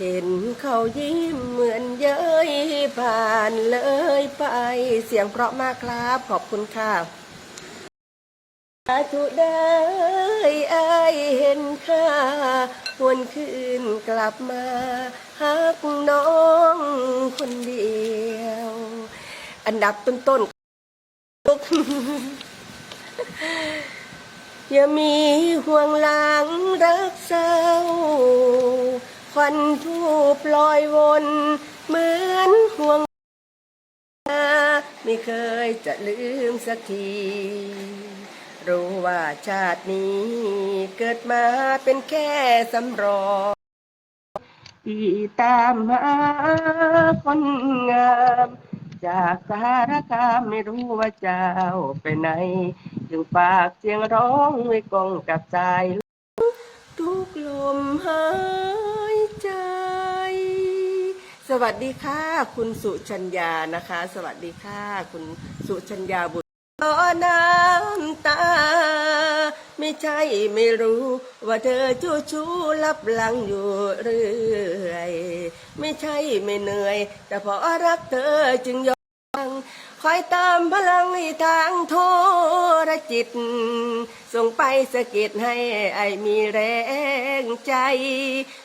เห็นเขายิ้มเหมือนเย้ยผ่านเลยไป เสียงเพราะมากครับ ขอบคุณค่ะสาธุได้อายเห็นค่าวนคืนกลับมาหักน้องคนเดียว อันดับต้นๆอย่ามีห่วงหลังรักเศร้า ควันทูปลอยวนเหมือนห่วงไม่เคยจะลืมสักที รู้ว่าชาตินี้เกิดมาเป็นแค่สำรองที่ตามหาคนงามจากสารคามไม่รู้ว่าเจ้าไปไหน จึงฝากเสียงร้องไว้กองกับใจทุกลมหาย วัสดีค่ะ คุณสุชัญญานะคะ สวัสดีค่ะ คุณสุชัญญาบุตรต่อน้ำตา ไม่ใช่ไม่รู้ ว่าเธอจู้ชู้รับหลังอยู่เรื่อย ไม่ใช่ไม่เหนื่อย แต่พอรักเธอจึงยอม คอยเติมพลังในทางโทรจิต ส่งไปสะกิดให้ไอมีแรงใจ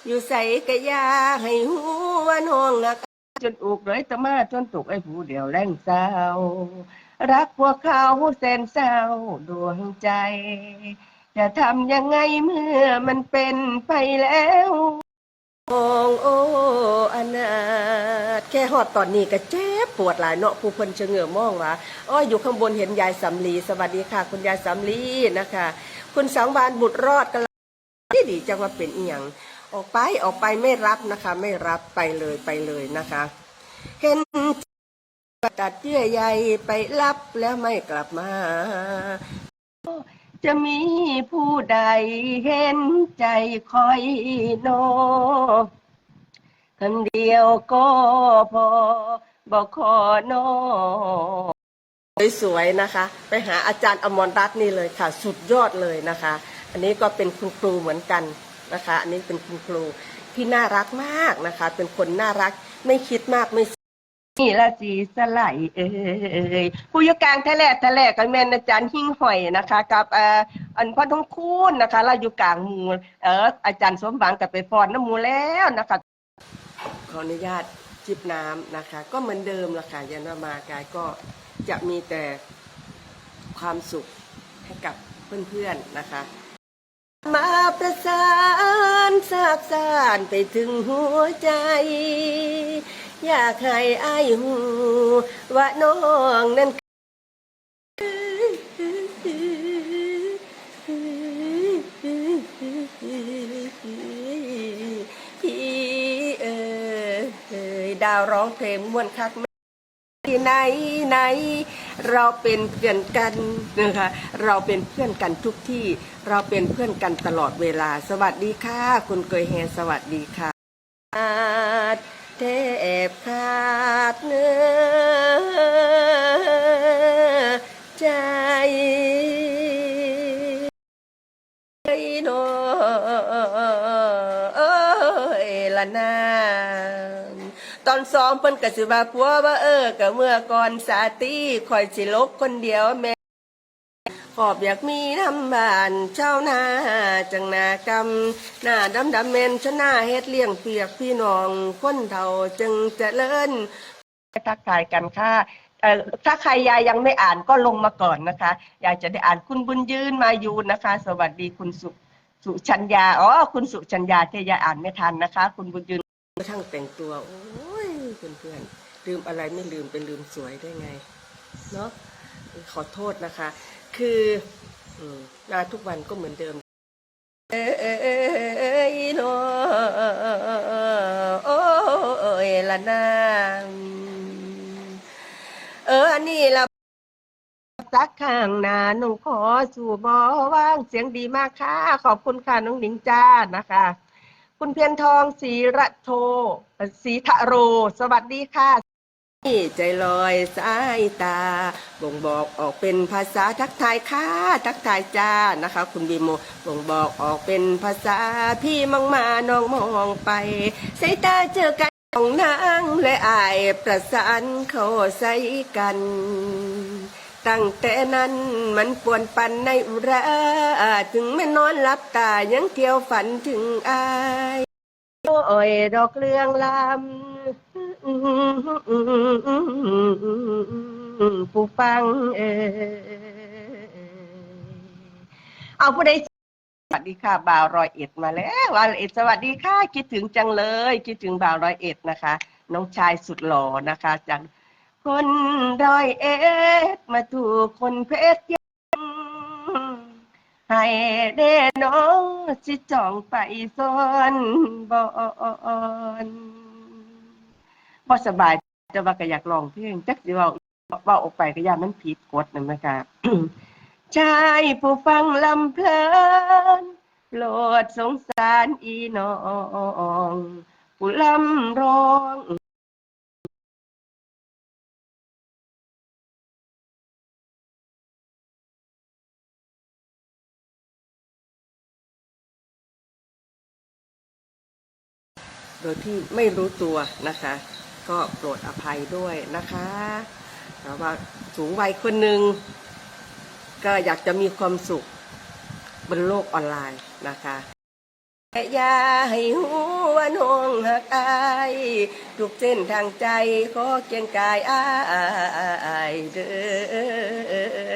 อยู่ใส่กะยาให้หัวน้องอักจนอุกเลยตะมาจนตกไอ้ผู้เดียวแรงเศร้า รักพวกเขาแสนเศร้าดวงใจ จะทำยังไงเมื่อมันเป็นไปแล้วมองโอ้อนาถแค่หอดตอนนี้ก็เจ็บ ปวดหลายเนาะผู้คนเฉงือมองว่าอ้อยอยู่ข้างบนเห็นยายสำลีสวัสดีค่ะ คุณยายสำลีนะคะ คุณสังวานบุตรรอดกันที่ดีจังว่าเป็นอีหยังออกไปออกไปไม่รับนะคะ ไม่รับไปเลยไปเลยนะคะ เห็นตัดเยื่อใยไปรับแล้วไม่กลับมา จะมีผู้ใดเห็นใจคอยโนคำเดียวก็พอ บอกขอนอสวยๆนะคะ ไปหาอาจารย์อมรรัตน์นี่เลยค่ะ สุดยอดเลยนะคะ อันนี้ก็เป็นคุณครูเหมือนกันนะคะ อันนี้เป็นคุณครูที่น่ารักมากนะคะ เป็นคนน่ารักไม่คิดมากไม่นี่ละจีสไลด์เอ้ยผู้ยกกลางแท้แล่แท้แล่กับแมนอาจารย์หิ่งหอยนะคะ กับเอ่ออันพ่อทองคูณนะคะเราอยู่กลางมูเอออาจารย์สมหวังกับไปฟอนน้ำมูแล้วนะคะขออนุญาต จิบน้ำนะคะ ก็เหมือนเดิมละค่ะยันว่ามากายก็จะมีแต่ความสุขให้กับเพื่อนๆนะคะ มาประสานสาบสานไปถึงหัวใจ อยากให้อายหูว่าน้องนั้นพี่ ดาวร้องเพลงม่วนคักที่ไหนไหนเราเป็นเพื่อนกันนะคะเราเป็นเพื่อนกันทุกที่เราเป็นเพื่อนกันตลอดเวลา สวัสดีค่ะ คุณเกยแฮสวัสดีค่ะเทบขาดเนื้อใจโนเอละนา ตอนซ้อมเพิ่นกะสิว่าผัวว่าเออก็เมื่อก่อนสาตีคอยสิลกคนเดียวแม่ขอบอยากมีน้ำบานเช่าหน้าจังนากรรมหน้าดำดำเมนชน้าเฮ็ดเลี้ยงเปียกพี่น้องคนเฒ่าจึงเจริญทักทายกันค่ะเอ่อถ้าใครยายยังไม่อ่านก็ลงมาก่อนนะคะยายจะได้อ่านคุณบุญยืนมายูนะคะ สวัสดีคุณสุสุชัญญาอ๋อคุณสุชัญญาที่ยายอ่านไม่ทันนะคะ คุณบุญยืน กระทั่งแต่งตัวโอ้ยเพื่อนๆลืมอะไรไม่ลืมไปลืมสวยได้ไงเนาะขอโทษนะคะ คืออืมมาทุกวันก็เหมือนเดิมเอ้ยโนโอ้ยละนาเอออันนี้ละสักข้างหน้าหนูขอสู่บอว่างเสียงดีมากค่ะ ขอบคุณค่ะน้องหนิงจ้านะคะ คุณเพียรทองศรีระโทศรีทะโร สวัสดีค่ะใจลอยสายตา บ่งบอกออกเป็นภาษาทักทายค่ะทักทายจ้านะคะ คุณบีโมบ่งบอกออกเป็นภาษาพี่มองมาน้องมองไปสายตาเจอกันของนางและอายประสานเข้าใส่กัน ตั้งแต่นั้นมันปวนปันในอุราถึงไม่นอนหลับตายังเที่ยวฝันถึงอายโอ้ยดอกเรืองลำผู้ฟังเออเอาผู้ใดสวัสดีค่ะบ่าวรอยเอ็ดมาแล้วบ่าวรอยเอ็ดสวัสดีค่ะ คิดถึงจังเลย คิดถึงบ่าวรอยเอ็ดนะคะ น้องชายสุดหล่อนะคะจาก คนรอยเอ็ดมาถูกคนเพชรยังให้เด้น้องสิจองไปซ่อนบอนบ่สบายแต่ว่าก็อยากลองเพลงจักสิเว้าเว้าออกไปก็ย่ามันผิดกฎนั่นนะคะชายผู้ฟังลำเพลินโปรดสงสารอีน้อง ผู้ลำร้อง โดยที่ไม่รู้ตัวนะคะ ก็โปรดอภัยด้วยนะคะแต่ว่าสูงวัยคนหนึ่งก็อยากจะมีความสุขบนโลกออนไลน์นะคะแต่ยาให้หูวน้องหักอายทุกเส้นทางใจขอเกียงกายอายเดิ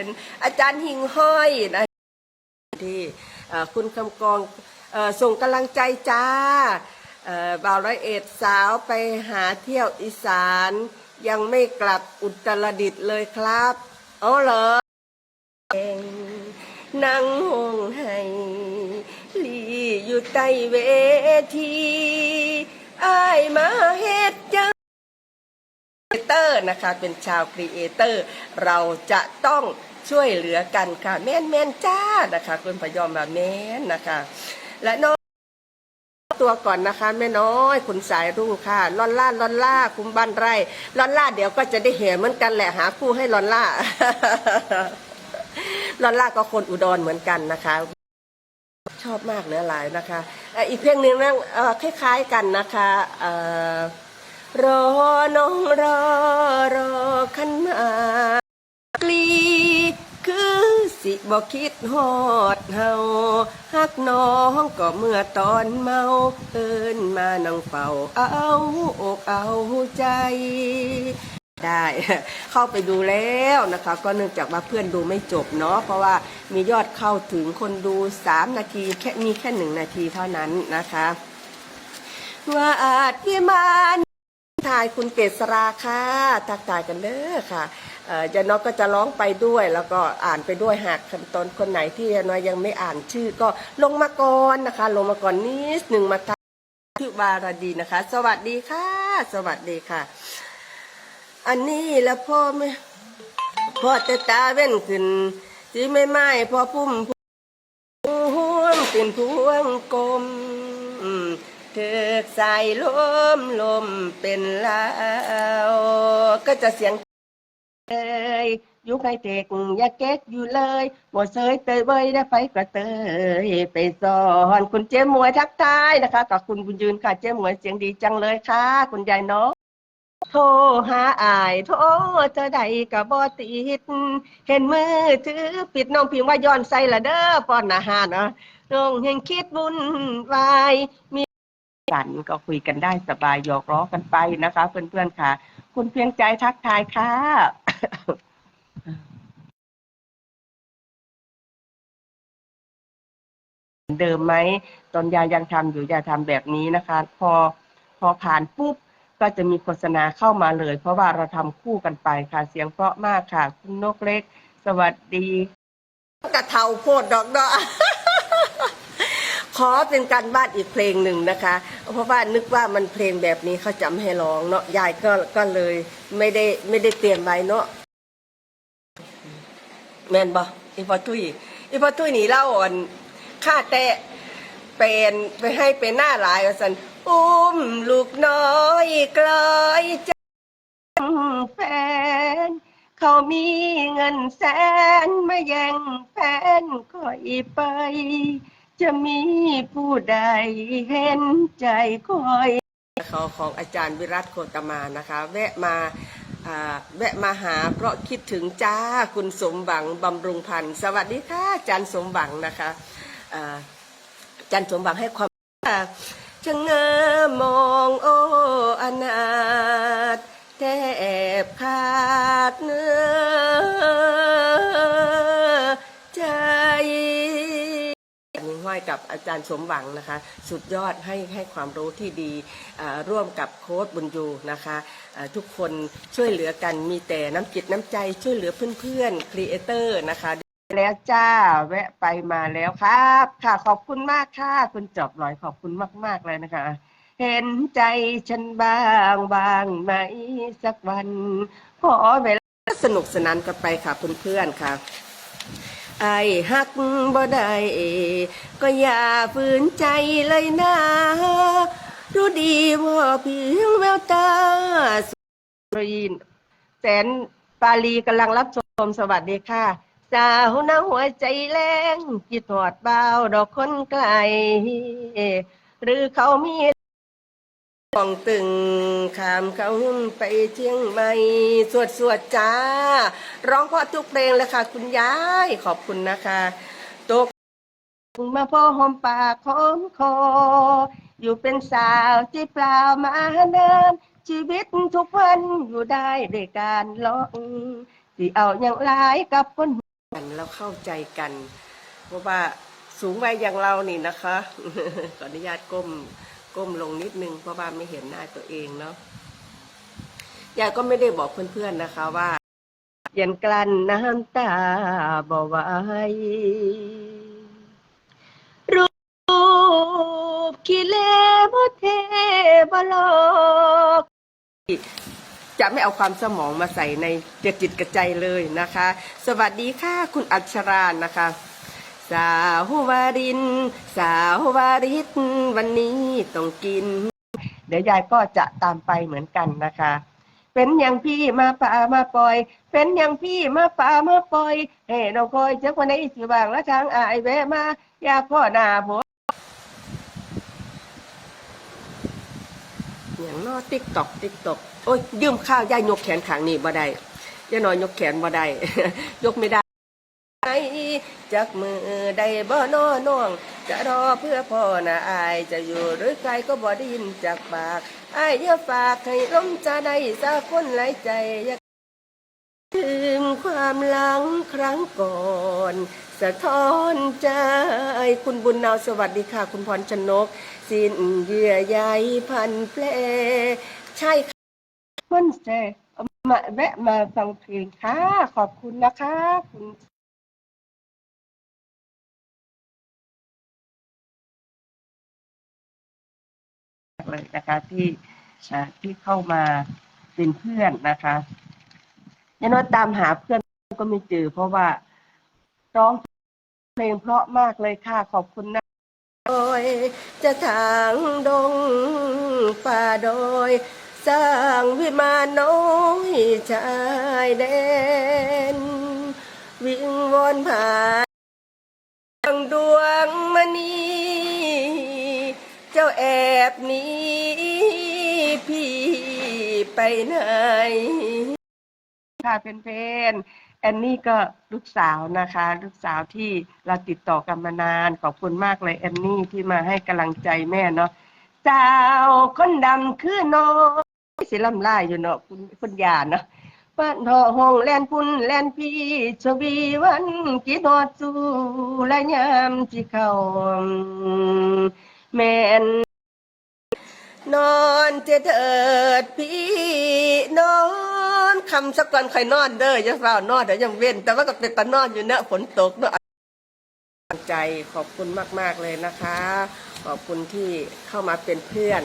น อาจารย์หิงห้อยนะที่คุณคำกองอส่งกำลังใจจ้า บ่าวร้อยเอ็ดสาวไปหาเที่ยวอีสาน ยังไม่กลับอุตรดิตถ์เลยครับอ๋อเหรอนั่งห้องให้ลีอยู่ใต้เวทีอ้ายมาเฮ็ดจังครีเอเตอร์นะคะเป็นชาวครีเอเตอร์ เราจะต้องช่วยเหลือกันค่ะ แม่นแม่นจ้านะคะ คุณพยอมแบบแม่นนะคะ และน้อง ตัวก่อนนะคะแม่น้อยคุณสายรุ่งค่ะลอนล่าลอนล่าคุ้มบ้านไร่ลอนล่าเดี๋ยวก็จะได้เห็นเหมือนกันแหละหาคู่ให้ลอนล่าลอนล่าก็คนอุดรเหมือนกันนะคะ ชอบมากเหลือหลายนะคะอีกเพลงหนึ่งนะเอ่อคล้าย ๆกันนะคะรอน้องรอรอขันมา สิบ่คิดฮอดเฮาฮักน้องก็เมื่อตอนเมาเอินมานั่งเฝ้าเอาอกเอาใจได้เข้าไปดูแล้วนะคะ ก็เนื่องจากว่าเพื่อนดูไม่จบเนาะเพราะว่ามียอดเข้าถึงคนดู 3 นาทีแค่มีแค่หนึ่งนาทีเท่านั้นนะคะว่าอาจพิมานทายคุณเกษราค่ะทักทายกันเด้อค่ะ ยายน้อยก็จะร้องไปด้วย แล้วก็อ่านไปด้วยหากขั้นตอนคนไหนที่ยายน้อยยังไม่อ่านชื่อ ก็ลงมาก่อนนะคะ ลงมาก่อนนิดหนึ่งมาทักที่วารดีนะคะ สวัสดีค่ะ สวัสดีค่ะ อันนี้แล้วพ่อไม่พ่อจะตาเว้นขึ้นที่ไม่ไม่พอพุ่มพวงเป็นพวงกลมเถือกใส่ลมลมเป็นลาวก็จะเสียง เอยยุคไฮเทคยาเก๊กอยู่เลยบ่เซยเตยเบยได้ไปกระเตยไปสอนคุณเจ๊มวยทักทายนะคะกับคุณบุญยืนค่ะเจ๊มวยเสียงดีจังเลยค่ะ คุณยายน้องโทรหาอายโทรเธอใดกับบอติดเห็นมือถือปิดน้องพิมพ์ว่าย้อนใส่ละเด้อป้อนอาหารเนาะน้องเห็นคิดวุ่นวายมีกันก็คุยกันได้สบายหยอกล้อกันไปนะคะ เพื่อนๆค่ะ คุณเพียงใจทักทายค่ะ เดิมไหมตอนยายังทำอยู่ยาทำแบบนี้นะคะ พอพอผ่านปุ๊บก็จะมีโฆษณาเข้ามาเลย เพราะว่าเราทำคู่กันไปค่ะเสียงเพราะมากค่ะ คุณนกเล็ก สวัสดีกระเทาโพดดอกดอก ขอเป็นการบ้านอีกเพลงหนึ่งนะคะ เพราะว่านึกว่ามันเพลงแบบนี้เขาจำให้ร้องเนาะยายก็ก็เลยไม่ได้ไม่ได้เตรียมไว้เนาะแมนบออีพอทุยอีพอทุยนี่เล่าอ่อนค่าแตะเป็นไปให้เป็นหน้าหลายว่าสันอุ้มลูกน้อยกลอยใจแฟนเขามีเงินแสนมาแย่งแฟนคอยไป จะมีผู้ใดเห็นใจคอยเขาของอาจารย์วิรัตโคตมานะคะ แวะมาแวะมาหาเพราะคิดถึงจ้าคุณสมหวังบำรุงพันธ์สวัสดีค่ะอาจารย์สมหวังนะคะอาจารย์สมหวังให้ความจะเงอมองโอ้อนาถแทบขาดเนื้อ กับอาจารย์สมหวังนะคะ สุดยอดให้ให้ความรู้ที่ดีร่วมกับโค้ดบุญยูนะคะทุกคนช่วยเหลือกันมีแต่น้ำจิตน้ำใจช่วยเหลือเพื่อนๆครีเอเตอร์นะคะแล้วจ้าแวะไปมาแล้วครับ ค่ะขอบคุณมากค่ะคุณจอบลอยขอบคุณมาก ๆ เลยนะคะ เห็นใจฉันบ้างบางไหมสักวันขอเวลาสนุกสนานกันไปค่ะเพื่อนๆค่ะ ไอ้ฮักบ่ได้ก็อย่าฝืนใจเลยนะรู้ดีว่าเพียงแววตาสุรีนแสนปาลีกำลังรับชมสวัสดีค่ะสาวน้าหัวใจแรงจิตหอดเบาดอกคนไกล หรือเขามี มองตึงขามเขาไปเชียงใหม่สวดสวดจ้า ร้องเพราะทุกเพลงเลยค่ะ คุณยายขอบคุณนะคะตกมาพ่อหอมปากหอมคอ อยู่เป็นสาวที่เปล่ามาเดินชีวิตทุกวันอยู่ได้ด้วยการลองที่เอาอย่างไรกับคนกันแล้วเข้าใจกัน เพราะว่าสูงวัยอย่างเรานี่นะคะขออนุญาตก้ม ก้มลงนิดนึงเพราะว่าไม่เห็นหน้าตัวเองเนาะยายก็ไม่ได้บอกเพื่อนๆนะคะว่ายันกลั้นน้ำตาบ่ไหวรูปขี้เล่บ่เทบ่หลอกจะไม่เอาความสมองมาใส่ในจิตจิตกระใจเลยนะคะ สวัสดีค่ะ คุณอัชรานะคะ สาววาริน สาววาริศวันนี้ต้องกิน เดี๋ยวยายก็จะตามไปเหมือนกันนะคะ เป็นอย่างพี่มาป่ามาปล่อย เป็นอย่างพี่มาป่ามาปล่อยเฮ้น้องคอยเจ้าคนไหนสิบางและทางอายแวะมาอยากพ่อหน้าผมอย่างนอติ๊กตอกติ๊กตอกโอ้ยยืมข้าวยายยกแขนขางนี่บ่ได้ยายน้อยยกแขนบ่ได้ยกไม่ได้ ไอจักมือได้บ่นอน้อง จะรอเพื่อพ่อนะอายจะอยู่หรือใครก็บ่ได้ยินจากปากอายอย่าฝากให้ล้มจะได้สักคนหลายใจอยากถึงความหลังครั้งก่อน สะท้อนใจคุณบุญนาวสวัสดีค่ะ คุณพรชนก สิ้นเยื่อใยพันแผลใช่ค่ะมันแซ่มาแวะมาฟังเพลงค่ะ ขอบคุณนะคะคุณ เลยนะคะที่ที่เข้ามาเป็นเพื่อนนะคะยันว่าตามหาเพื่อนก็ไม่เจอ เพราะว่าร้องเพลงเพราะมากเลยค่ะขอบคุณนะโดยจะทางดงป่าโดย สร้างวิมานน้อยชายแดน วิ่งวนผ่านดวงมณี จ้าแอบหนี้พี่ไปไหน ค่ะเป็นเพนแอนนี่ก็ลูกสาวนะคะ ลูกสาวที่เราติดต่อกันมานาน ขอบคุณมากเลยแอนนี่ที่มาให้กำลังใจแม่เนาะสาวคนดำคือน้องสิลำลายอยู่เนาะคุณคุณยาเนาะบ้านทอห้องแลนพุ่นแลนพี่ชวีวันกิดอดสู่และยามที่เขา แม่นนอนเจเถิดพี่นอนคำสักวันใครนอนเด้อจะเฝ้านอนเดี๋ยวยังเว้น แต่ว่าก็เป็นตานอนอยู่เนอะฝนตกเนอะใจขอบคุณมาก ๆ เลยนะคะ ขอบคุณที่เข้ามาเป็นเพื่อน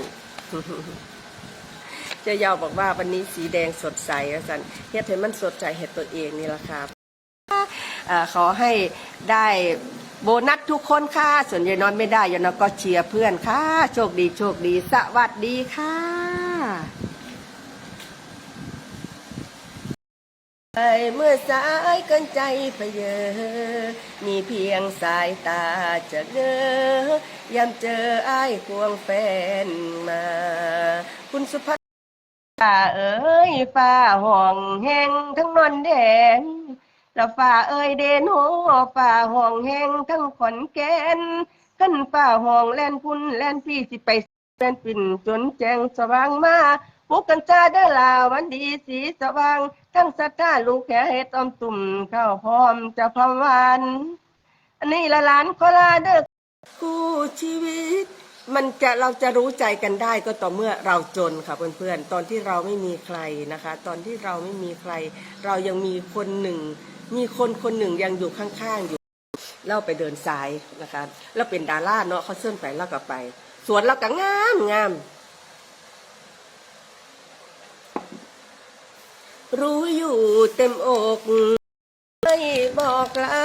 เจะยาวบอกว่าวันนี้สีแดงสดใสอาจารย์เฮ็ดให้มันสดใสเฮ็ดตัวเองนี่แหละค่ะอ่าขอให้ได้ โบนัสทุกคนค่ะส่วนยายน้อยไม่ได้ยายน้อยก็เชียร์เพื่อนค่ะโชคดีโชคดีสวัสดีค่ะเมื่อสายเกินใจเพเยอมีเพียงสายตาจะเงอยามเจออ้ายควงแฟนมา คุณสุภาฟ้าเอ้ยฟ้าห้องแห้งทั้งนอนแดง แล้วฝ่าเอ้ยเดนโหฝ่าห้องแห้งทั้งขอนแก่นขึ้นฝ่าห้องแล่นพุ่นแล่นพี่สิไปแล่นปิ่นจนแจงสว่างมาปลุกกันจ้าเด้อลาวันดีสีสว่าง ทั้งสัตท่าลูกแก่เฮ็ดอมตุ่มข้าวพร้อมจะพรวานอันนี้ละหลานขอลาเด้อคู่ชีวิต มันจะเราจะรู้ใจกันได้ก็ต่อเมื่อเราจนค่ะเพื่อนๆ ตอนที่เราไม่มีใครนะคะ ตอนที่เราไม่มีใคร เรายังมีคนหนึ่ง มีคนคนหนึ่งยังอยู่ข้างๆอยู่เราไปเดินสายนะคะแล้วเป็นดาราเนาะเขาเส้นไปแล้วก็ไป สวนเราก็งามงามรู้อยู่เต็มอกไม่บอกลา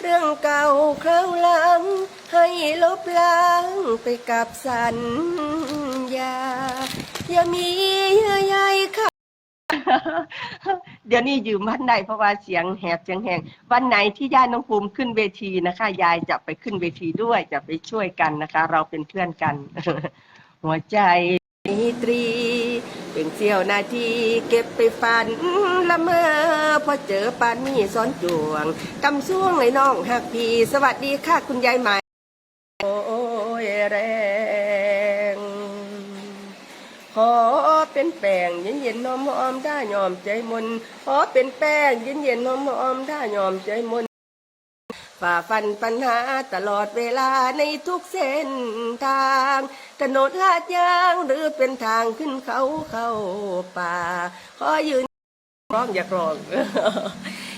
เรื่องเก่าคราวลังให้ลบล้างไปกับสัญญา อย่ามีเยื่อใยค่ะ เดี๋ยวนี้ยืมวันไหนเพราะว่าเสียงแหบเสียงแหงวันไหนที่ย่าน้องภูมิขึ้นเวทีนะคะ ยายจะไปขึ้นเวทีด้วยจะไปช่วยกันนะคะ เราเป็นเพื่อนกัน หัวใจมีตรี เป็นเสี้ยวนาทีเก็บไปฝันละเมอพอเจอปานนี่ซ้อนจวงกำซ่วงไอ้น้องหักพีสวัสดีค่ะคุณยายใหม่โอ้ยแรงขอ เป็นแป้งเย็นเย็นๆหอมหอมได้ยอมใจมนขอเป็นแป้งเย็นเย็นๆหอมหอมได้ยอมใจมนฝ่าฟันปัญหาตลอดเวลาในทุกเส้นทาง ถนนลาดยางหรือเป็นทางขึ้นเขาเข้าป่า ขอยืนร้องอยากร้อง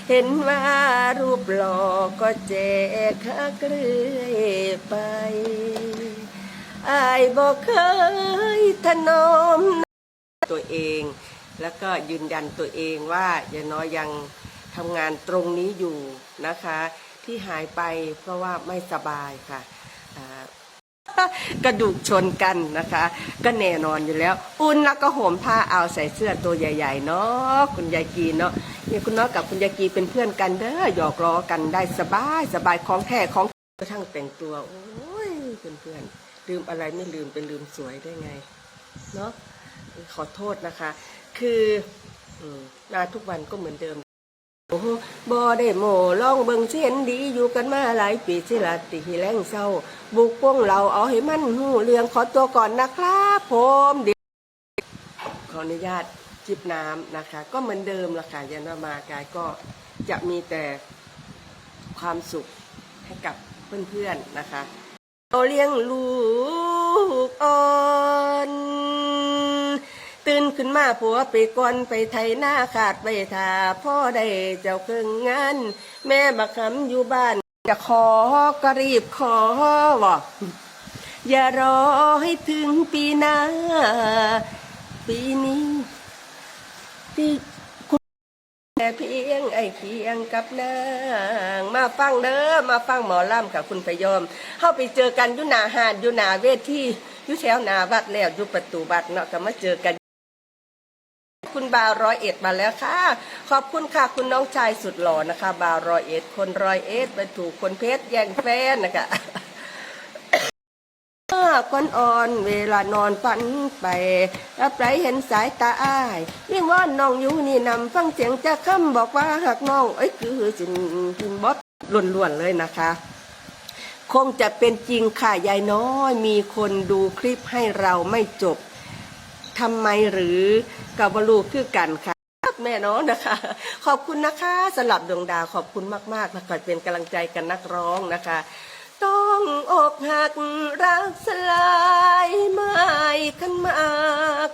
เห็นว่ารูปหล่อก็แจกหักเรื่อยไปอายบอกเคยถนอม ตัวเอง แล้วก็ยืนยันตัวเองว่าอย่าน้อยยังทำงานตรงนี้อยู่นะคะ ที่หายไปเพราะว่าไม่สบายค่ะกระดูกชนกันนะคะ ก็แน่นอนอยู่แล้ว อุ่นแล้วก็ห่มผ้าเอาใส่เสื้อตัวใหญ่ๆเนาะคุณยายกีเนาะเนี่ยคุณน้อกับคุณยายกีเป็นเพื่อนกันเด้อหยอกล้อกันได้สบายสบายของแท้ของกระทั่งแต่งตัวโอ้ยเพื่อนๆลืมอะไรไม่ลืมไปลืมสวยได้ไงเนาะ ขอโทษนะคะ คือมาทุกวันก็เหมือนเดิมโอ้บอได้โมล่องเบิงเส้นดีอยู่กันมาหลายปีสิละติแรงเศร้า บุกป้งเราเอาให้มันหูเรื่องขอตัวก่อนนะครับผมเดี๋ยวขออนุญาตจิบน้ำนะคะ ก็เหมือนเดิมละค่ะยันว่ามากายก็จะมีแต่ความสุขให้กับเพื่อนๆนะคะเราเลี้ยงลูกอ่อน ขึ้นมาผัวไปก่อนไปไถหน้าขาดไปทาพ่อได้เจ้าเครื่องงาน แม่บักคำอยู่บ้านจะขอก็รีบขอวะอย่ารอให้ถึงปีหน้า ปีนี้ที่คุณแต่เพียงไอ้เคียงกับนางมาฟังเด้อมาฟังหมอล่ำกับคุณพยอมเข้าไปเจอกันอยุนาหาดอยุนาเวทีอยุแถวนาวัดแล้วอยุประตูวัดเนาะก็มาเจอกัน คุณบาวร้อยเอ็ดมาแล้วค่ะ ขอบคุณค่ะ คุณน้องชายสุดหล่อนะคะ บาวร้อยเอ็ดคนร้อยเอ็ดไปถูกคนเพชรแย่งแฟนนะคะก้อนอ่อนเวลานอนฝันไปรับไรเห็นสายตาอ้ายยิ่งว่านน้องอยู่นี่นำฟังเสียงจะคำบอกว่าหักน้องเอ้ยคือจินจินบอสล้วนๆเลยนะคะ คงจะเป็นจริงค่ะยายน้อย มีคนดูคลิปให้เราไม่จบ ทำไมหรือกับวลูกคือกันค่ะแม่น้องนะคะ ขอบคุณนะคะสลับดวงดาวขอบคุณมากๆนะคะเป็นกำลังใจกันนักร้องนะคะ ต้องอกหักรักสลายไม่ขันมาก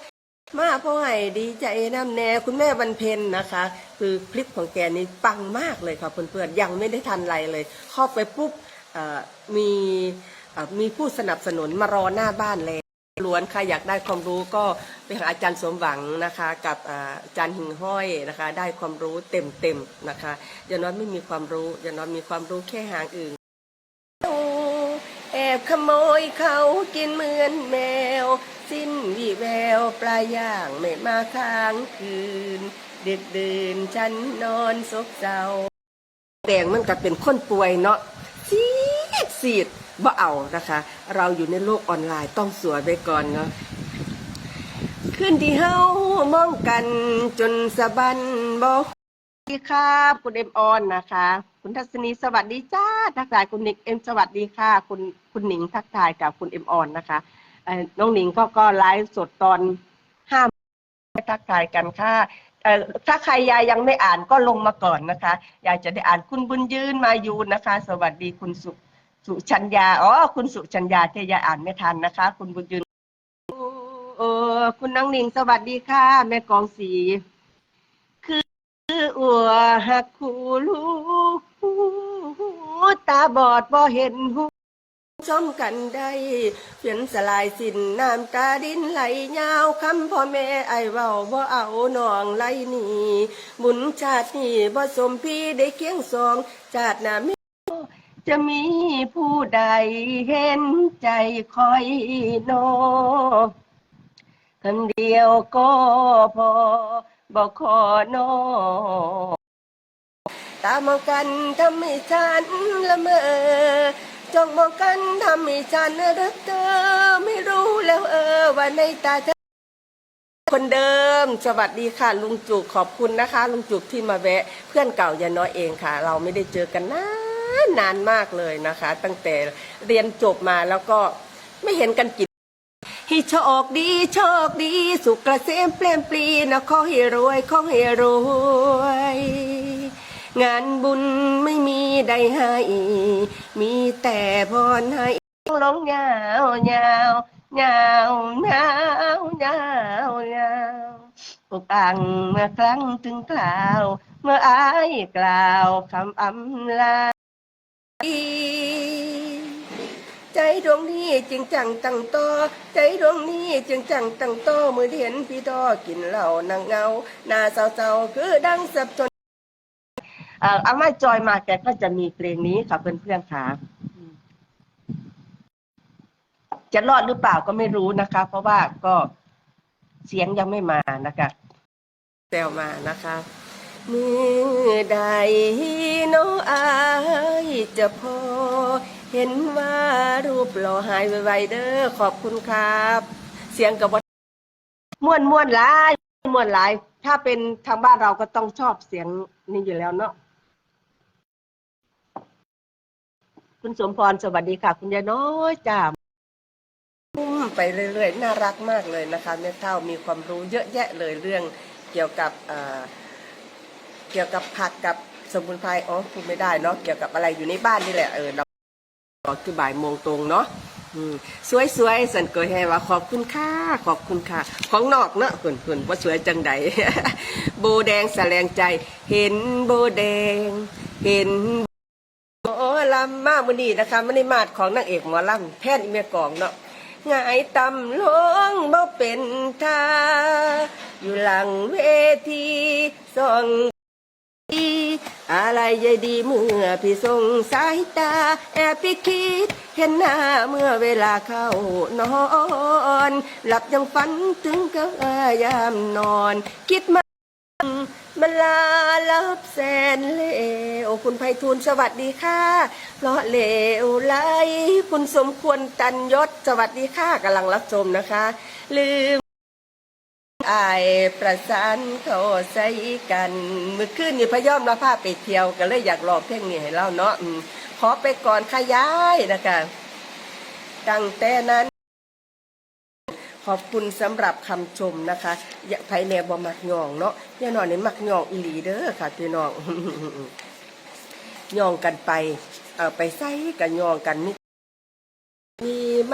มาพ่อให้ดีใจน้ำแน่คุณแม่วันเพ็ญนะคะ คือคลิปของแกนี่ปังมากเลยค่ะเพื่อนๆยังไม่ได้ทันไรเลย เข้าไปปุ๊บมีมีผู้สนับสนุนมารอหน้าบ้านเลย ล้วนใครอยากได้ความรู้ก็ไปหาอาจารย์สมหวังนะคะ กับอาจารย์หิงห้อยนะคะ ได้ความรู้เต็มๆนะคะอย่างน้อยไม่มีความรู้อย่างน้อยมีความรู้แค่หางอื่นแอบขโมยเขากินเหมือนแมว สิ้นวีแววปลายย่างไม่มาค้างคืนเดึกดื่นฉันนอนซบเศร้าแดงมันก็เป็นคนป่วยเนาะ ซีดบ่เอานะคะ เราอยู่ในโลกออนไลน์ต้องสวยไปก่อนเนาะขึ้นที่เฮามองกันจนสะบันบอกสวัสดีครับคุณเอ็มออนนะคะ คุณทัศนีสวัสดีจ้าทักทายคุณนิกเอ็มสวัสดีค่ะ คุณคุณหนิงทักทายกับคุณเอ็มออนนะคะน้องหนิงก็ก็ไลฟ์สดตอนห้าทักทายกันค่ะถ้าใครยายยังไม่อ่านก็ลงมาก่อนนะคะ ยายจะได้อ่านคุณบุญยืนมายูนะคะ สวัสดีคุณสุ สุชัญญา อ๋อ คุณสุชัญญาที่ยาอ่านไม่ทันนะคะ คุณบุญยืนเออคุณน้องหนิงสวัสดีค่ะ แม่กองสี คืออัวหักคู่ลูกตาบอดบ่เห็นหูซ้อมกันได้เพียนสลายสินน้ำตาดินไหลยาวคำพ่อแม่ไอเว้าบ่เอานองไหลหนีบุญชาตินี้บ่สมพี่ได้เคียงสอง ชาติหน้า จะมีผู้ใดเห็นใจคอยโนคำเดียวก็พอบอกขอนอตามองกันทำให้ฉันละเมอจ้องมองกันทำให้ฉันรักเธอไม่รู้แล้วเออว่าในตาเธอคนเดิมสวัสดีค่ะ ลุงจุกขอบคุณนะคะ ลุงจุกที่มาแวะ เพื่อนเก่ายาน้อยเองค่ะ เราไม่ได้เจอกันนะานนานมากเลยนะคะ ตั้งแต่เรียนจบมาแล้วก็ไม่เห็นกันกี่ให้โชคดีโชคดี สุขเกษมเปลี่ยนปลีนะขอให้รวยขอให้รวยงานบุญไม่มีใดให้มีแต่พรให้ลงยาวยาวยาวยาวยาวยาวอกอังเมื่อครั้งถึงกล่าว เมื่ออายกล่าวคำอำลา ใจดวงนี้จริงจังตั้งต่อใจดวงนี้จริงจังตั้งต่อมือเห็นพี่ดอกินเหล้านั่งเงาหน้าเศร้าๆคือดังสับจนเอ่ออาม่าจอยมาแกก็จะมีเพลงนี้ค่ะเพื่อนๆค่ะจะรอดหรือเปล่าก็ไม่รู้นะคะ เพราะว่าก็เสียงยังไม่มานะคะแซวมานะคะ มือใดโนอายจะพอ เห็นว่ารูปหล่อหายไวๆเด้อขอบคุณครับ เสียงกับว่าม่วนม่วนหลายม่วนหลาย ถ้าเป็นทางบ้านเราก็ต้องชอบเสียงนี้อยู่แล้วเนาะคุณสมพรสวัสดีค่ะ คุณยายน้อยจ้าอืมไปเรื่อยๆ น่ารักมากเลยนะคะแม่เท่ามีความรู้เยอะแยะเลยเรื่องเกี่ยวกับอ่อ เกี่ยวกับผักกับสมุนไพรอ๋อพูดไม่ได้เนาะเกี่ยวกับอะไรอยู่ในบ้านนี่แหละเออเราคือบ่ายโมงตรงเนาะอืมสวยๆสันเกยให้ว่าขอบคุณค่ะขอบคุณค่ะ ของนอกเนาะคุณคุณว่าสวยจังใดโบแดงแสลงใจ เห็นโบแดง เห็นหมอลำมากมันนี้นะคะมันนี่มาดของนางเอกหมอลำแพทย์อเมียกองเนาะหงายตำลงบ่เป็นท่าอยู่หลังเวทีส่อง อะไรยายดีเมื่อพี่ส่งสายตา แอบไปคิด เห็นหน้าเมื่อเวลาเข้านอน หลับยังฝันถึงก็ยามนอน คิดมามันลาลับแสนเลวคุณไพฑูรย์สวัสดีค่ะ เพราะเลวไหลคุณสมควรตันยศสวัสดีค่ะกำลังรับชมนะคะ ลืม อายประสานเขาใส่กันเมื่อคืนนี่พะยอมมาพาไปเที่ยวก็เลยอยากลองเพลงนี้ให้เล่าเนาะขอไปก่อนขยายนะคะตั้งแต่นั้น ขอบคุณสำหรับคำชมนะคะ อย่าไผแนบ่มักยองเนาะอย่านอนในมักยองอีหลีเด้อค่ะพี่น้องยองกันไป เออไปใส่กันยองกันนี่มี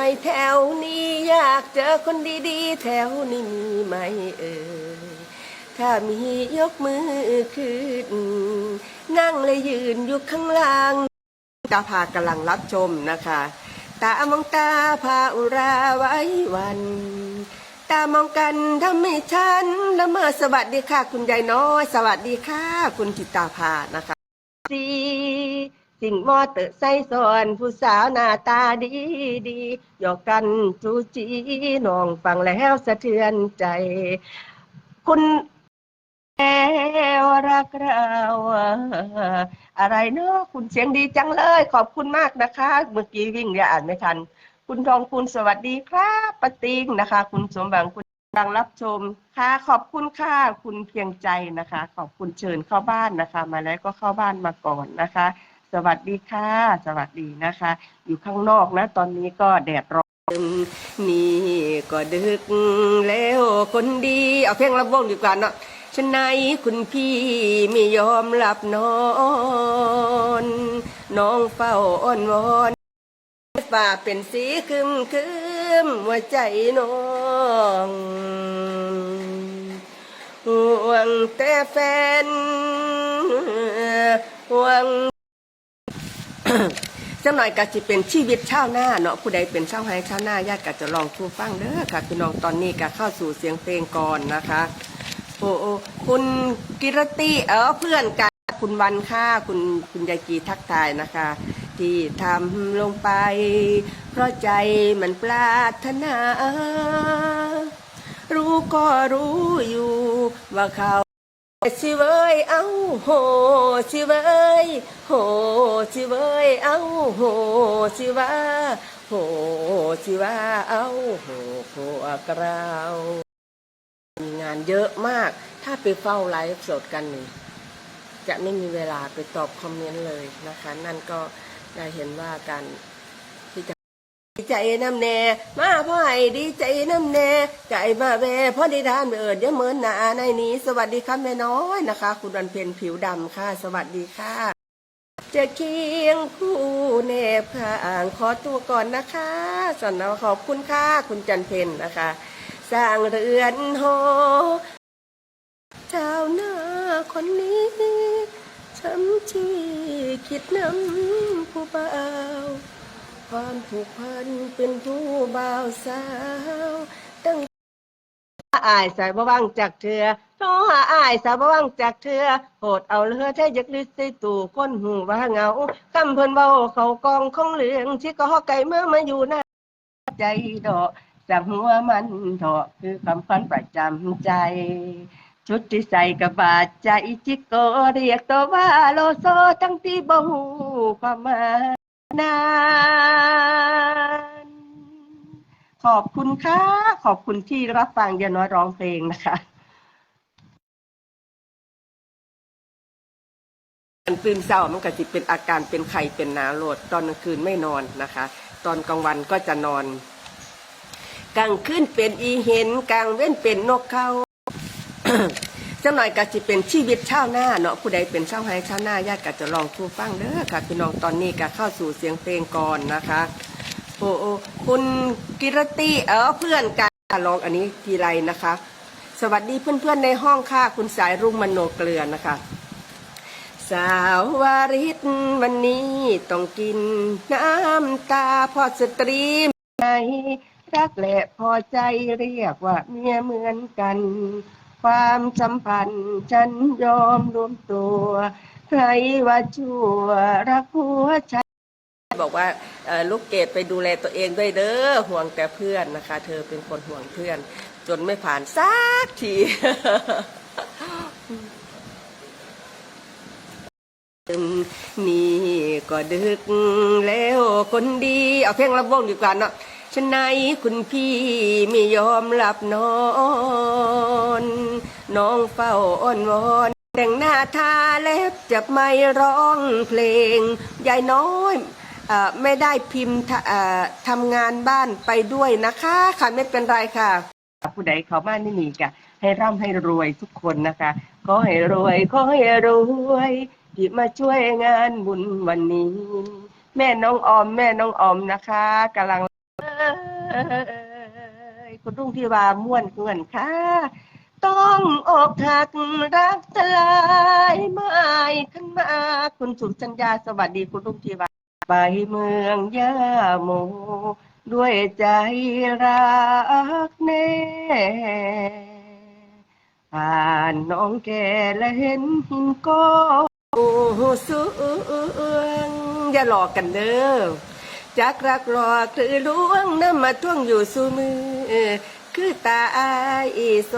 ไหมแถวนี้อยากเจอคนดีๆ แถวนี้มีไหมเอ่ยถ้ามียกมือขึ้น นั่งเลยยืนอยู่ข้างล่างตาพากำลังรับชมนะคะ ตามองตาพาอุราไว้วัน ตามองกันทำให้ฉันละเมอสวัสดีค่ะ คุณยายน้อย สวัสดีค่ะ คุณจิตาภานะคะ สิ่งมอเตอร์ไซค์สอนผู้สาวหน้าตาดีดีหยอกกันจูจีน้องฟังแล้วสะเทือนใจ คุณแล้วรักเราอะไรเนอะคุณเสียงดีจังเลย ขอบคุณมากนะคะ เมื่อกี้วิ่งอย่าอ่านไม่ทัน คุณทองคุณสวัสดีครับปติงนะคะ คุณสมหวังคุณดังรับชมค่ะ ขอบคุณค่ะคุณเพียงใจนะคะ ขอบคุณเชิญเข้าบ้านนะคะ มาแล้วก็เข้าบ้านมาก่อนนะคะ สวัสดีค่ะ สวัสดีนะคะ อยู่ข้างนอกนะ ตอนนี้ก็แดดร้อนนี่ก็ดึกแล้วคนดี เอาเพลงรับวงดีกว่าเนาะฉะไหนคุณพี่ไม่ยอมหลับนอน น้องเฝ้าอ้อนวอนฝ่าเป็นสีคึมคึมหัวใจน้องห่วงแต่แฟนห่วง จังหน่อยก็จะเป็นชีวิตชาวนาเนาะผู้ใดเป็นชาวไร่ชาวนาญาติก็จะลองทูฟังเด้อค่ะพี่น้องตอนนี้ก็เข้าสู่เสียงเพลงก่อนนะคะโอ้โอ้คุณกิรติเออเพื่อนกันคุณวันค่ะคุณคุณยายกีทักทายนะคะ ที่ทำลงไป เพราะใจมันปรารถนา รู้ก็รู้อยู่ว่าเขา สิเว้ยเอาโหสิเว้ยโหสิเว้ยเอาโหสิว่าโหสิว่าเอาโหพวกเรามีงานเยอะมาก ถ้าไปเฝ้าไลฟ์สดกันนี่จะไม่มีเวลาไปตอบคอมเมนต์เลยนะคะ นั่นก็ได้เห็นว่าการ ใจน้ำแน่มาพ่อไอ้ดีใจน้ำแน่ใจมาแว่พ่อด้ทานเอิดเดี๋ยวเหมือนหนาในนี้ สวัสดีครับแม่น้อยนะคะ คุณวันเพ็ญผิวดำค่ะ สวัสดีค่ะ จะเคียงคู่เนบห่างขอตัวก่อนนะคะสำหรับขอบคุณค่ะคุณจันเพ็ญนะคะ สร้างเรือนหอชาวนาคนนี้ช้ำที่คิดน้ำผู้เบ่า ความผูกพันเป็นผู้บ่าวสาว ตั้งอายสายบ่ว่างจากเธอโทรหาอายสายบ่ว่างจากเธอโหดเอาเลือแท้ยักลึกใส่ตู่คนหูว่าเหงาคำเพิ่นเบาเขากองของเหลืองที่ก็ไก่เมื่อมาอยู่หน้าใจดอกจับหัวมันเถาะคือคำพันประจำใจ ชุดที่ใส่กับบาดใจจิกโกเรียกตัวว่าโลโซทั้งที่บ่หูความหมาย นาน ขอบคุณค่ะ ขอบคุณที่รับฟังยาน้อยร้องเพลงนะคะมันตื่นเศร้ามันก็จะเป็นอาการเป็นไข้เป็นหนาโลด ตอนกลางคืนไม่นอนนะคะ ตอนกลางวันก็จะนอน กลางคืนเป็นอีเห็น กลางเว้นเป็นนกเขา จังหน่อยก็จะเป็นชีวิตชาวนาเนาะผู้ใดเป็นชาวไร่ชาวนาญาติก็จะลองทูฟังเด้อค่ะพี่น้องตอนนี้ก็เข้าสู่เสียงเพลงก่อนนะคะโอ้โอ้คุณกิรติเออเพื่อนกันลองอันนี้ทีไรนะคะ สวัสดีเพื่อนๆในห้องค่ะคุณสายรุ่งมโนเกลือนะคะ สาววาริศวันนี้ต้องกินน้ำตาพอสตรีมไหนรักและพอใจเรียกว่าเมียเหมือนกัน ความสัมพันธ์ ฉันยอมรวมตัว ใครว่าชั่วรักหัวใจบอกว่าลูกเกดไปดูแลตัวเองด้วยเด้อห่วงแต่เพื่อนนะคะ เธอเป็นคนห่วงเพื่อน จนไม่ผ่านสักทีนี่ก็ดึกแล้วคนดี เอาเพลงรับวงดีกว่าเนาะ ฉะไหนคุณพี่ไม่ยอมหลับนอน น้องเฝ้าอ้อนวอนแต่งหน้าทาเล็บจับไม้ร้องเพลงยายน้อยอไม่ได้พิมพ์ทำงานบ้านไปด้วยนะคะค่ะไม่เป็นไรค่ะ ผู้ใดเขาบ้านนี่มีกะให้ร่ำให้รวยทุกคนนะคะขอให้รวยขอให้รวยที่มาช่วยงานบุญวันนี้ แม่น้องออม แม่น้องออมนะคะกำลัง ยคุณรุ่งที่ว่าม่วนเกินค่ะ ต้องอกหักรักสลายไม่ขึ้นมา คุณสุสัญญาสวัสดีคุณรุ่งที่ว่าไปเมืองยาโมด้วยใจรักแน่ผ่านน้องแก่และเห็นหินก็โอ้สวงอย่าหลอกกันเด้อ จักรักหลอกคือล้วงน้ำมาท่วงอยู่สู่มือ คือตาอายส